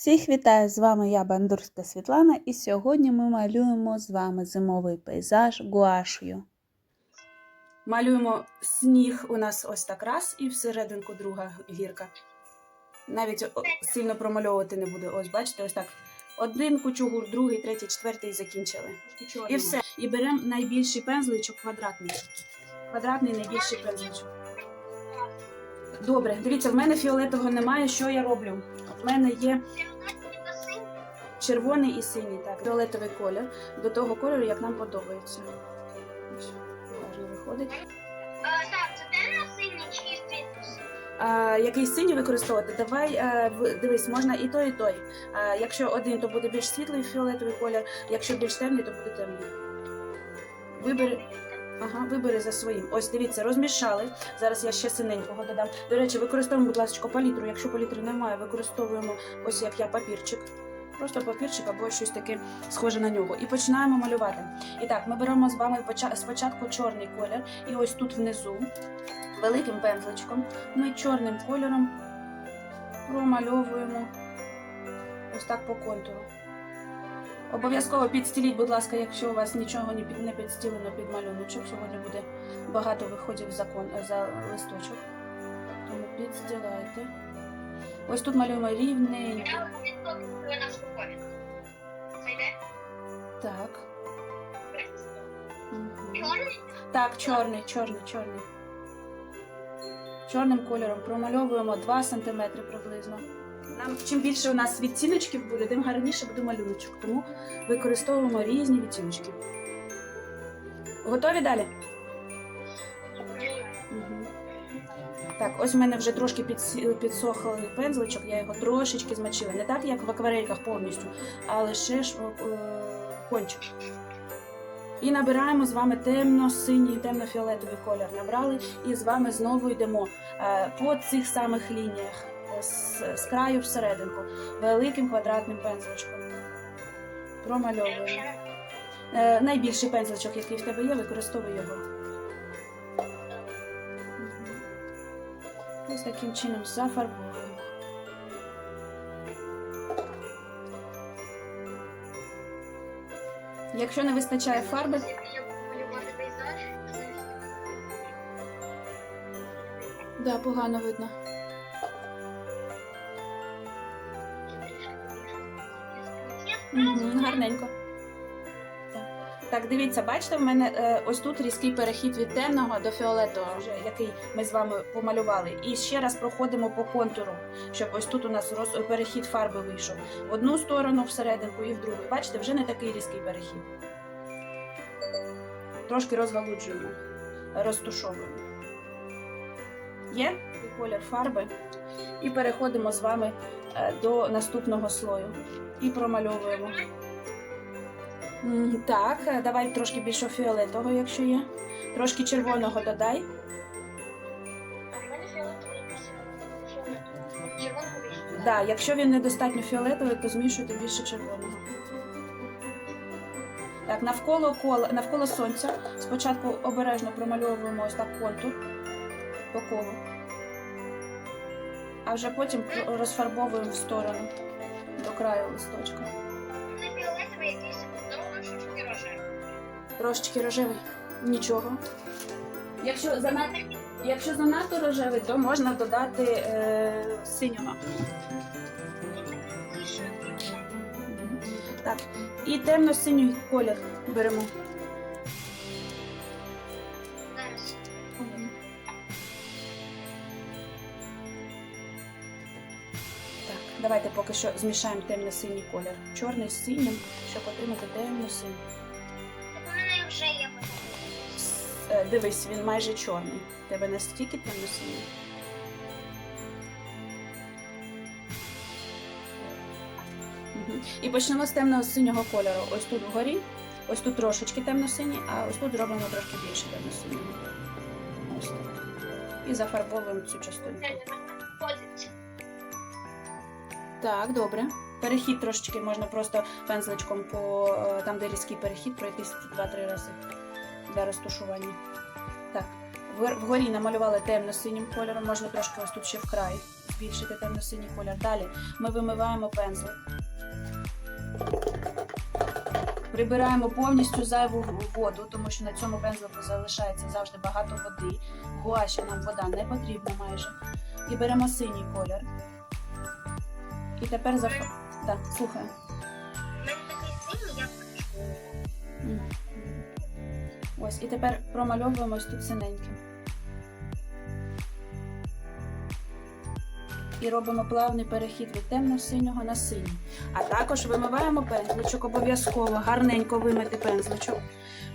Всіх вітаю! З вами я, Бандурська Світлана, і сьогодні ми малюємо з вами зимовий пейзаж гуаш'ю. Малюємо сніг у нас ось так раз і всерединку друга гірка. Навіть сильно промальовувати не буде. Ось, бачите, ось так. Один кучугур, другий, третій, четвертий закінчили. І все. І беремо найбільший пензличок квадратний. Квадратний найбільший пензличок. Добре, дивіться, в мене фіолетового немає. Що я роблю? В мене є червоний і синій, так, фіолетовий колір до того кольору, як нам подобається. Ось, виходить. Так, це який синій використовувати? Давай в- дивись, можна і той, і той. Якщо один, то буде більш світлий фіолетовий колір, якщо більш темний, то буде темний. Вибери. Ага, вибери за своїм. Ось дивіться, розмішали. Зараз я ще синенького додам. До речі, використовуємо, будь ласка, палітру. Якщо палітри немає, використовуємо ось як я папірчик. Просто папірчик або щось таке схоже на нього. І починаємо малювати. І так, ми беремо з вами спочатку чорний колір, і ось тут внизу, великим пензличком, ми чорним кольором промальовуємо ось так по контуру. Обов'язково підстіліть, будь ласка, якщо у вас нічого не під- не підстілено під малюночок. Сьогодні буде багато виходів за, кон, за листочок. Тому підстилайте. Ось тут малюємо йде? Так. Чорний? Так, чорний, чорний, чорний. Чорним кольором промальовуємо 2 см приблизно. Нам чим більше у нас відтіночків буде, тим гарніше буде малюночок. Тому використовуємо різні відтіночки. Готові далі? Так, ось в мене вже трошки підсохлий пензличок, я його трошечки змочила. Не так, як в акварельках повністю, а лише ж е, кончик. І набираємо з вами темно-синій, темно-фіолетовий колір. Набрали і з вами знову йдемо е, по цих самих лініях з, з краю всерединку, великим квадратним пензличком. Промальовуємо. Е, найбільший пензличок, який в тебе є, використовуй його. Ось таким чином зафарбовуємо. Якщо не вистачає фарби, да, погано видно. Мгм, гарненько. Так. Дивіться, бачите, в мене е, ось тут різкий перехід від темного до фіолетового, вже, який ми з вами помалювали. І ще раз проходимо по контуру, щоб ось тут у нас роз, перехід фарби вийшов. В одну сторону всерединку і в другу. Бачите, вже не такий різкий перехід. Трошки розгалуджуємо, розтушовуємо. Є колір фарби. І переходимо з вами до наступного слою. І промальовуємо. Так, е, давай трошки більше фіолетового, якщо є. Трошки червоного додай. Більше. Да, якщо він недостатньо фіолетовий, то змішуйте більше червоного. Так, навколо кола, навколо сонця спочатку обережно промальовуємо ось так контур по колу. А вже потім розфарбовуємо в сторону до краю листочка. Трошечки рожевий. Нічого. Якщо занадто, якщо занадто рожевий, то можна додати е, синього. Так. І темно-синій колір беремо. Поки що змішаємо темно-синій колір. Чорний з синім, щоб отримати темно-синій. У мене вже є е, Дивись, він майже чорний. Тебе настільки темно-синій. Мгм. І почнемо з темно-синього кольору. Ось тут вгорі, ось тут трошечки темно-синій, а ось тут зробимо трошки більше темно-синього. І зафарбовуємо цю частинку. Так, добре. Перехід трошечки можна просто пензличком по е, там, де різкий перехід, пройтись 2-3 рази для розташування. Так, вгорі намалювали темно-синім кольором, можна трошки ось тут ще вкрай збільшити темно-синій колір. Далі ми вимиваємо пензлик. Прибираємо повністю зайву воду, тому що на цьому пензлику залишається завжди багато води. Гуаші нам вода не потрібна майже. І беремо синій колір. І тепер за Так, Мгм. Ось, і тепер промальовуємо ось тут синеньким. І робимо плавний перехід від темно-синього на синій. А також вимиваємо пензличок, обов'язково гарненько вимити пензличок,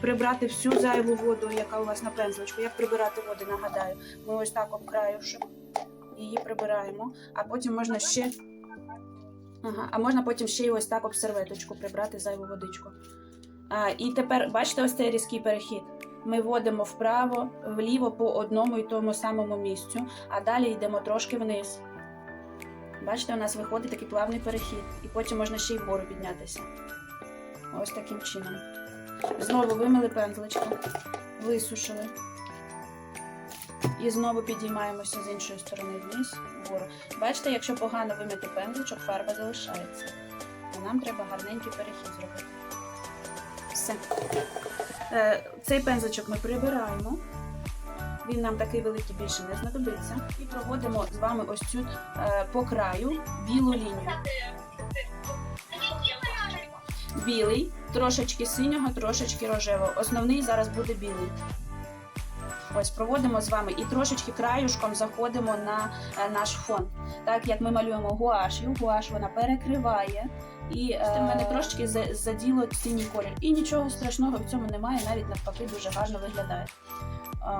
прибрати всю зайву воду, яка у вас на пензличку. Як прибирати воду, нагадаю. Ми ось так обкраюши її прибираємо, а потім можна ще. Ага, а можна потім ще й ось так об серветочку прибрати зайву водичку. А, і тепер бачите ось цей різкий перехід. Ми вводимо вправо, вліво по одному і тому самому місцю, а далі йдемо трошки вниз. Бачите, у нас виходить такий плавний перехід, і потім можна ще й вгору піднятися. Ось таким чином. Знову вимили пензличка, висушили. І знову підіймаємося з іншої сторони вниз, вгору. Бачите, якщо погано вимити пензличок, фарба залишається. А нам треба гарненький перехід зробити. Все. Е, Цей пензличок ми прибираємо. Він нам такий великий більше не знадобиться. І проводимо з вами ось цю е, по краю білу лінію. Білий, трошечки синього, трошечки рожевого. Основний зараз буде білий. Ось проводимо з вами і трошечки краюшком заходимо на е, наш фон. Так як ми малюємо гуашю, гуаш вона перекриває. І е, в мене трошечки заділо синій колір. І нічого страшного в цьому немає, навіть навпаки дуже гарно виглядає.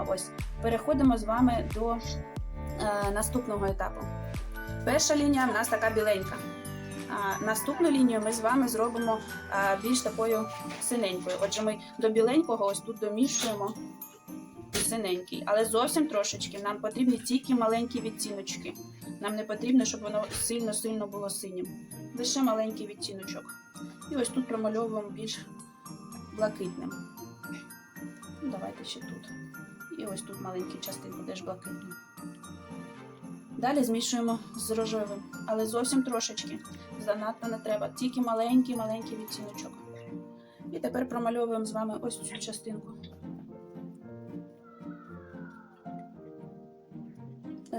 Ось переходимо з вами до е, наступного етапу. Перша лінія в нас така біленька. Наступну лінію ми з вами зробимо більш такою синенькою. Отже, ми до біленького ось тут домішуємо синенький, але зовсім трошечки. Нам потрібні тільки маленькі відтіночки. Нам не потрібно, щоб воно сильно-сильно було синім. Лише маленький відтіночок. І ось тут промальовуємо більш блакитним. Ну, Давайте ще тут. І ось тут маленькі частинку теж блакитну. Далі змішуємо з рожевим, але зовсім трошечки. Занадто не треба. Тільки маленький-маленький відтіночок. І тепер промальовуємо з вами ось цю частинку.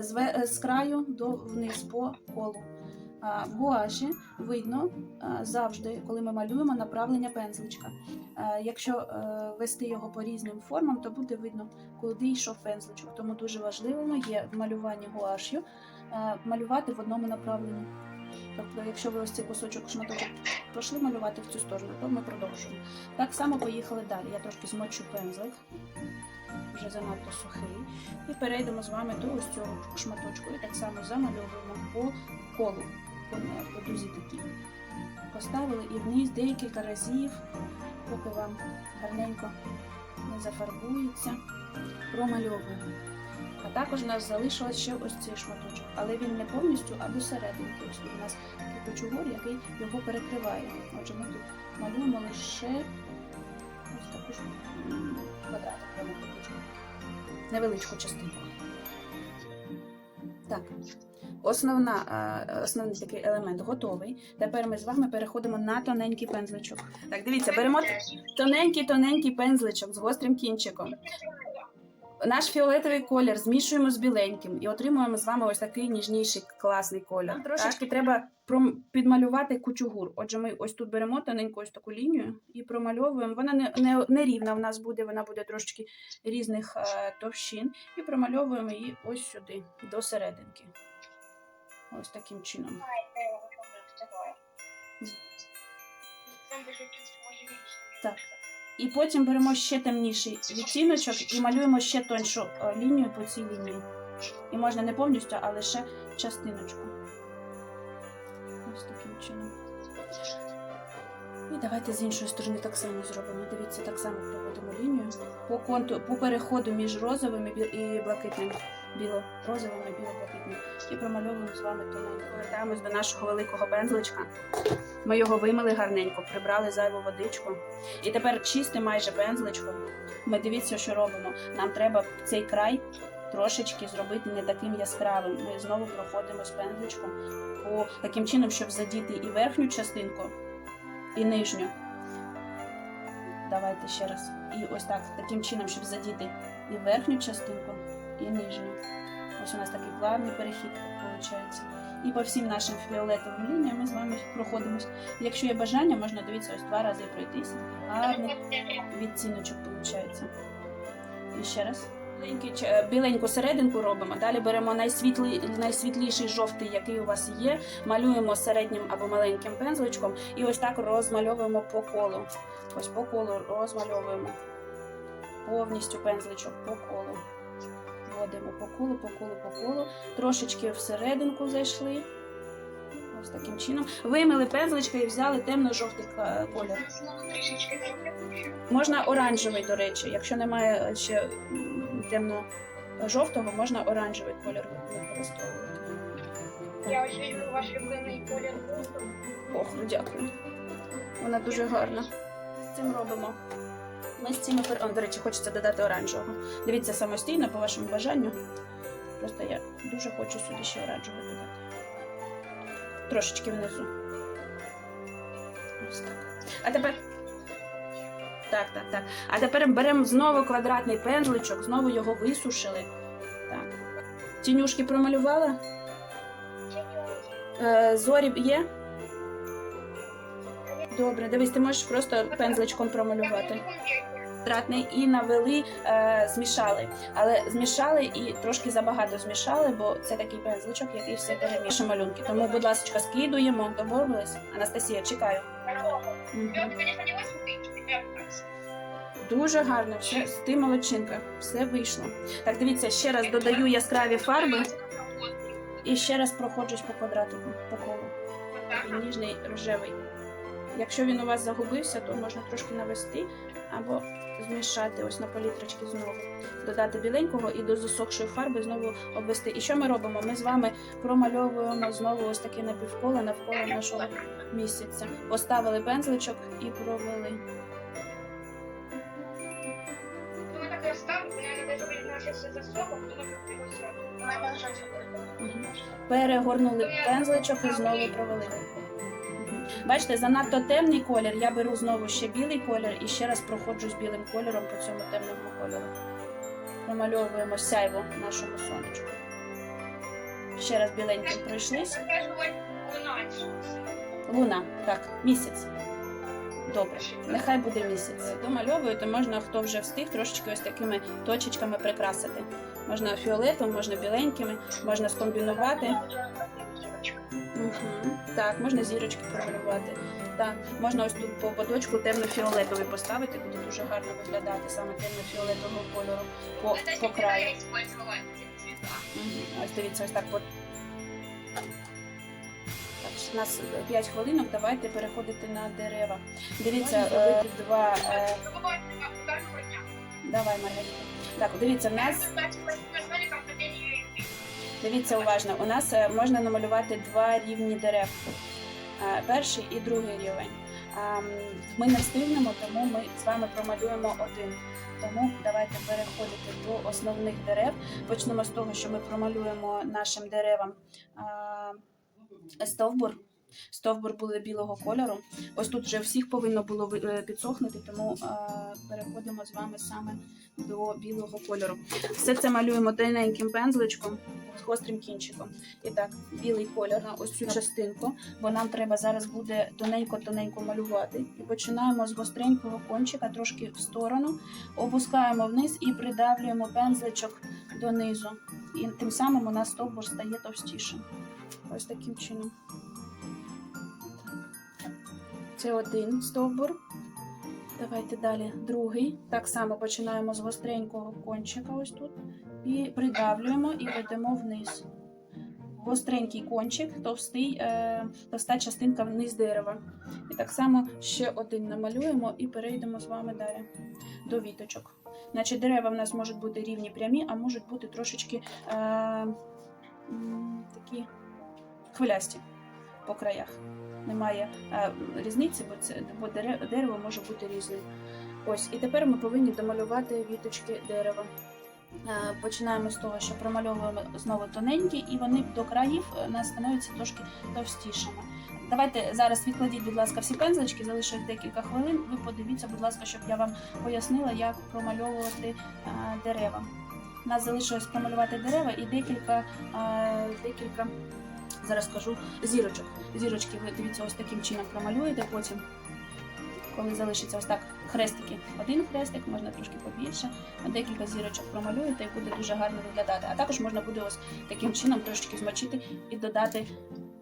З, ве- з краю до вниз по колу. В гуаші видно завжди, коли ми малюємо направлення пензличка. Е, Якщо е, вести його по різним формам, то буде видно, куди йшов пензличок. Тому дуже важливо є в малюванні гуаш'ю е, малювати в одному направленні. Тобто, якщо ви ось цей кусочок шматочок пішли малювати в цю сторону, то ми продовжуємо. Так само поїхали далі. Я трошки змочу пензлик, вже занадто сухий. І перейдемо з вами до ось цього шматочку. І так само замальовуємо по колу, по, по дузі такій. Поставили і вниз декілька разів, поки вам гарненько не зафарбується, промальовуємо. А також у нас залишилось ще ось цей шматочок, але він не повністю, а до серединки. Ось у нас такий кочугур, який його перекриває. Отже, ми тут малюємо лише ось таку ж прямокутничку. Невеличку частинку. Так. Основна, е, основний такий елемент готовий. Тепер ми з вами переходимо на тоненький пензличок. Так, дивіться, беремо тоненький-тоненький пензличок з гострим кінчиком. Наш фіолетовий колір змішуємо з біленьким і отримуємо з вами ось такий ніжніший класний колір. Нам трошечки треба підмалювати кучугур. Отже, ми ось тут беремо тоненьку ось таку лінію і промальовуємо. Вона не, не, не рівна в нас буде, вона буде трошечки різних е, товщин. І промальовуємо її ось сюди, до серединки. Ось таким чином. Так. І потім беремо ще темніший відтіночок і малюємо ще тоншу е, лінію по цій лінії. І можна не повністю, а лише частиночку. Ось таким чином. І давайте з іншої сторони так само зробимо. Дивіться, так само проводимо лінію по конту, по переходу між розовим і блакитним. Біло-розовим біло-блакитним. І промальовуємо з вами тоненько. Повертаємось до нашого великого пензличка. Ми його вимили гарненько, прибрали зайву водичку. І тепер чистим майже пензличком. Ми дивіться, що робимо. Нам треба цей край трошечки зробити не таким яскравим. Ми знову проходимо з пензличком по таким чином, щоб задіти і верхню частинку, і нижню. Давайте ще раз. І ось так, таким чином, щоб задіти і верхню частинку, і нижню. Ось у нас такий плавний перехід виходить. І по всім нашим фіолетовим лініям ми з вами проходимось. Якщо є бажання, можна дивитися ось два рази пройтися. Гарний відціночок виходить. І ще раз. Е, Біленьку серединку робимо. Далі беремо найсвітлий, найсвітліший жовтий, який у вас є, малюємо середнім або маленьким пензличком і ось так розмальовуємо по колу. Ось по колу розмальовуємо. Повністю пензличок по колу. Вводимо по колу, по колу, по колу. Трошечки всерединку зайшли. Ось таким чином. Вимили пензличка і взяли темно-жовтий колір. Можна оранжевий, до речі. Якщо немає ще темно-жовтого, можна оранжевий колір використовувати. Я візьму ваш любимий колір. Ох, ну, дякую. Вона дуже гарна. З цим робимо. Ми з цими пер... О, до речі, хочеться додати оранжевого. Дивіться самостійно по вашому бажанню. Просто я дуже хочу сюди ще оранжевий додати. Трошечки внизу. Ось так. А тепер. Так, так, так. А тепер беремо знову квадратний пензличок, знову його висушили. Так. Тінюшки промалювала? Е, зорі є? Добре, дивись, ти можеш просто пензличком промалювати. Квадратний і навели, е, змішали. Але змішали і трошки забагато змішали, бо це такий пензличок, який все перемішує малюнки. Тому, будь ласка, скидуємо, домовились. Анастасія, чекаю. Дуже гарно, все, ти молодчинка, все вийшло. Так, дивіться, ще раз додаю яскраві фарби і ще раз проходжусь по квадратику, по колу. Ніжний рожевий. Якщо він у вас загубився, то можна трошки навести або змішати ось на палітрочки знову. Додати біленького і до засохшої фарби знову обвести. І що ми робимо? Ми з вами промальовуємо знову ось таке напівколо навколо нашого місяця. Поставили пензличок і провели. Ну. Перегорнули пензличок і знову провели. Бачите, занадто темний колір. Я беру знову ще білий колір і ще раз проходжу з білим кольором по цьому темному кольору. Промальовуємо сяйво нашому сонечку. Ще раз біленьким пройшлись. Луна, так, місяць. Добре, нехай буде місяць. Домальовуєте, можна, хто вже встиг, трошечки ось такими точечками прикрасити. Можна фіолетом, можна біленькими, можна скомбінувати. Угу. Так, можна зірочки промалювати. Так, можна ось тут по ободочку темно-фіолетовий поставити, буде дуже гарно виглядати саме темно-фіолетового кольору по, по краю. Угу. Ось дивіться, ось так по. Так, у нас 5 хвилинок, давайте переходити на дерева. Дивіться, е, два. Е, давай, Маргарита. Так, дивіться, в нас Дивіться уважно, у нас е, можна намалювати два рівні дерев. Е, Перший і другий рівень. Ми не встигнемо, тому ми з вами промалюємо один. Тому давайте переходити до основних дерев. Почнемо з того, що ми промалюємо нашим деревам стовбур. Стовбур буде білого кольору. Ось тут вже всіх повинно було е, підсохнути, тому переходимо з вами саме до білого кольору. Все це малюємо тоненьким пензличком з гострим кінчиком. І так, білий колір на ось цю частинку, бо нам треба зараз буде тоненько-тоненько малювати. І починаємо з гостренького кончика трошки в сторону, опускаємо вниз і придавлюємо пензличок донизу. І тим самим у нас стовбур стає товстішим. Ось таким чином. Це один стовбур. Давайте далі другий. Так само починаємо з гостренького кончика ось тут. І придавлюємо і ведемо вниз. Гостренький кончик, товстий, е, товста частинка вниз дерева. І так само ще один намалюємо і перейдемо з вами далі до віточок. Значить, дерева в нас можуть бути рівні прямі, а можуть бути трошечки е, такі хвилясті по краях. Немає е, різниці, бо це бо дерево може бути різним. Ось, і тепер ми повинні домалювати віточки дерева. Е, Починаємо з того, що промальовуємо знову тоненькі, і вони до країв е, у нас становляться трошки товстішими. Давайте зараз відкладіть, будь ласка, всі пензлички, залишу декілька хвилин. Ви подивіться, будь ласка, щоб я вам пояснила, як промальовувати е, дерева. У нас залишилось промалювати дерева і декілька, е, декілька зараз скажу, зірочок. Зірочки ви дивіться, ось таким чином промалюєте потім. Коли залишиться ось так хрестики, один хрестик, можна трошки побільше, декілька зірочок промалюєте і буде дуже гарно виглядати. А також можна буде ось таким чином трошечки змочити і додати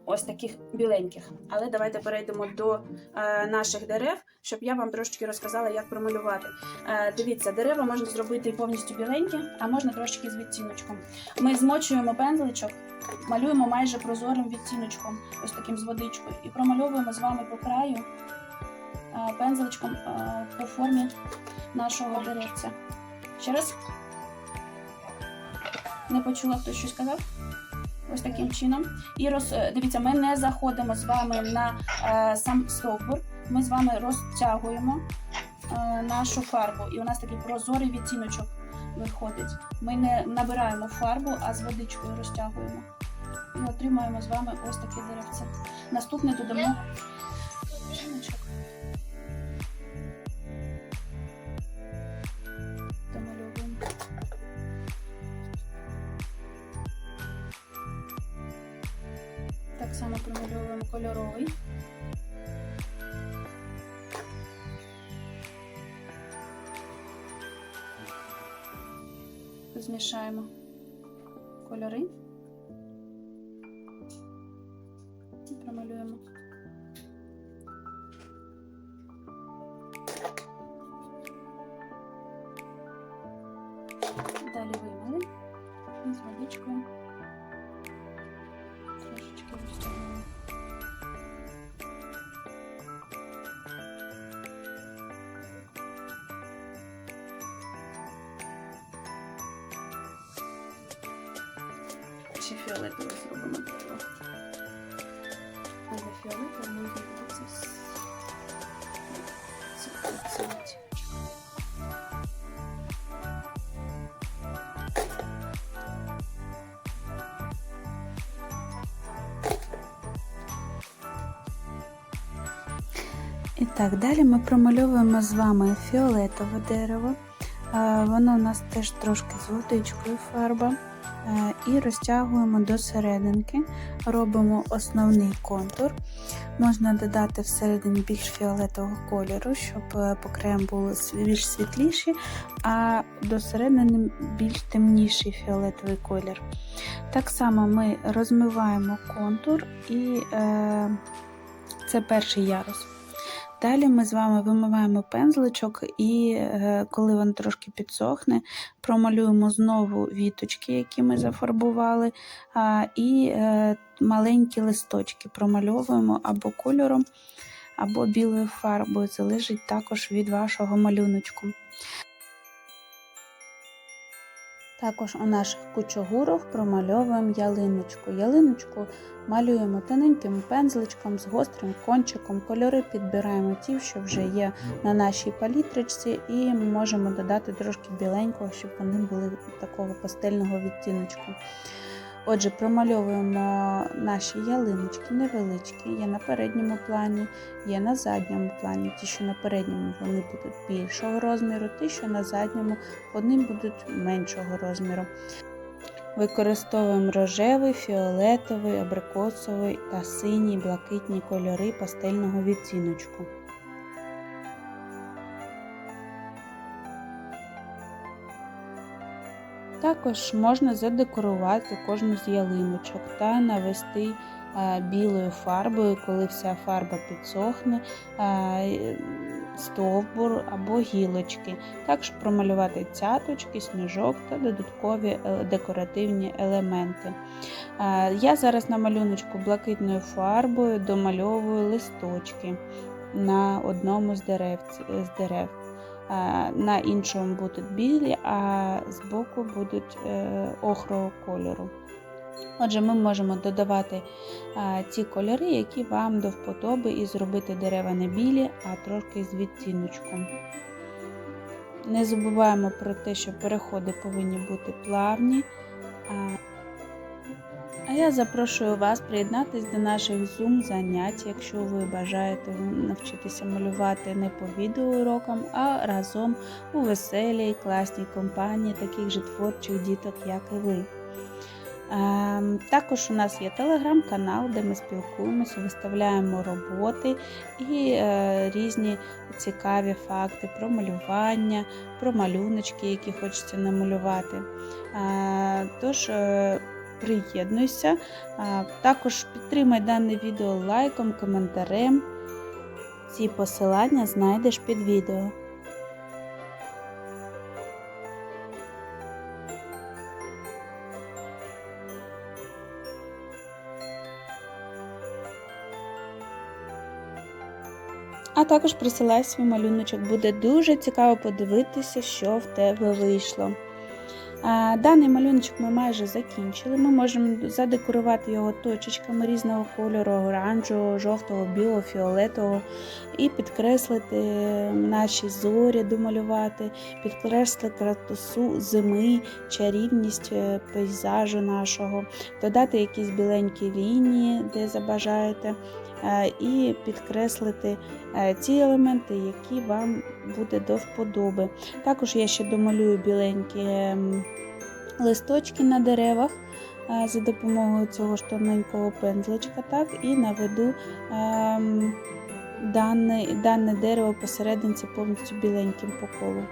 ось таких біленьких. Але давайте перейдемо до е, наших дерев, щоб я вам трошечки розказала, як промалювати. Е, дивіться, дерева можна зробити повністю біленькі, а можна трошки з відтіночком. Ми змочуємо пензличок, малюємо майже прозорим відтіночком, ось таким з водичкою, і промальовуємо з вами по краю е, пензличком е, по формі нашого деревця. Ще раз. Не почула, хтось щось сказав? Ось таким чином. І роз... е, дивіться, ми не заходимо з вами на е, сам стовбур. Ми з вами розтягуємо е, нашу фарбу. І у нас такий прозорий відтіночок виходить. Ми не набираємо фарбу, а з водичкою розтягуємо. І отримаємо з вами ось таке деревце. Наступне додамо. Так само промальовуємо кольоровий. Змішаємо кольори. Далі вимили і з водичкою трошечки розтягнемо. Ще фіолетове зробимо дерево. А для фіолетового можна буде це с- І так, далі ми промальовуємо з вами фіолетове дерево. Е, Воно у нас теж трошки з водичкою фарба. Е, І розтягуємо до серединки, робимо основний контур. Можна додати всередині більш фіолетового кольору, щоб е, по краям більш світліші, а до середини більш темніший фіолетовий колір. Так само ми розмиваємо контур і це перший ярус. Далі ми з вами вимиваємо пензличок, і е, коли він трошки підсохне, промалюємо знову віточки, які ми зафарбували, і е, маленькі листочки промальовуємо або кольором, або білою фарбою. Залежить також від вашого малюночку. Також у наших кучогурах промальовуємо ялиночку. Ялиночку малюємо тоненьким пензличком з гострим кончиком. Кольори підбираємо ті, що вже є на нашій палітричці, і можемо додати трошки біленького, щоб вони були такого пастельного відтіночку. Отже, промальовуємо наші ялиночки невеличкі, є на передньому плані, є на задньому плані. Ті, що на передньому вони будуть більшого розміру, ті, що на задньому вони будуть меншого розміру. Використовуємо рожевий, фіолетовий, абрикосовий та синій, блакитні кольори пастельного відтіночку. Також можна задекорувати кожну з ялиночок та навести е, білою фарбою, коли вся фарба підсохне, е, стовбур або гілочки. Також промалювати цяточки, сніжок та додаткові е, декоративні елементи. Я зараз на малюночку блакитною фарбою домальовую листочки на одному з дерев. Е, На іншому будуть білі, а збоку будуть е, охрового кольору. Отже, ми можемо додавати е, ті кольори, які вам до вподоби, і зробити дерева не білі, а трошки з відтіночком. Не забуваємо про те, що переходи повинні бути плавні. Я запрошую вас приєднатись до наших Zoom занять, якщо ви бажаєте навчитися малювати не по відеоурокам, а разом у веселій, класній компанії таких же творчих діток, як і ви. Також у нас є телеграм-канал, де ми спілкуємося, виставляємо роботи і е, різні цікаві факти про малювання, про малюночки, які хочеться намалювати. Тож е, приєднуйся. Також підтримай дане відео лайком, коментарем. Ці посилання знайдеш під відео. А також присилай свій малюночок. Буде дуже цікаво подивитися, що в тебе вийшло. Даний малюночок ми майже закінчили. Ми можемо задекорувати його точечками різного кольору, оранжевого, жовтого, білого, фіолетового, і підкреслити наші зорі, домалювати, підкреслити красоту зими, чарівність е, пейзажу нашого, додати якісь біленькі лінії, де забажаєте. е, І підкреслити е, ті елементи, які вам буде до вподоби. Також я ще домалюю біленькі ем, листочки на деревах е, за допомогою цього ж тоненького пензличка, так, і наведу ем, дане, дане дерево посерединці повністю біленьким по колу.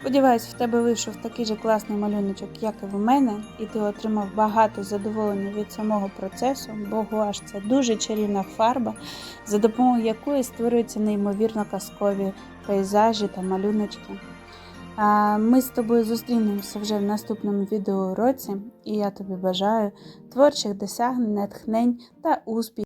Сподіваюсь, в тебе вийшов такий же класний малюночок, як і в мене, і ти отримав багато задоволення від самого процесу, бо гуаш це дуже чарівна фарба, за допомогою якої створюються неймовірно казкові пейзажі та малюночки. Ми з тобою зустрінемося вже в наступному відеоуроці, і я тобі бажаю творчих досягнень, натхнень та успіхів.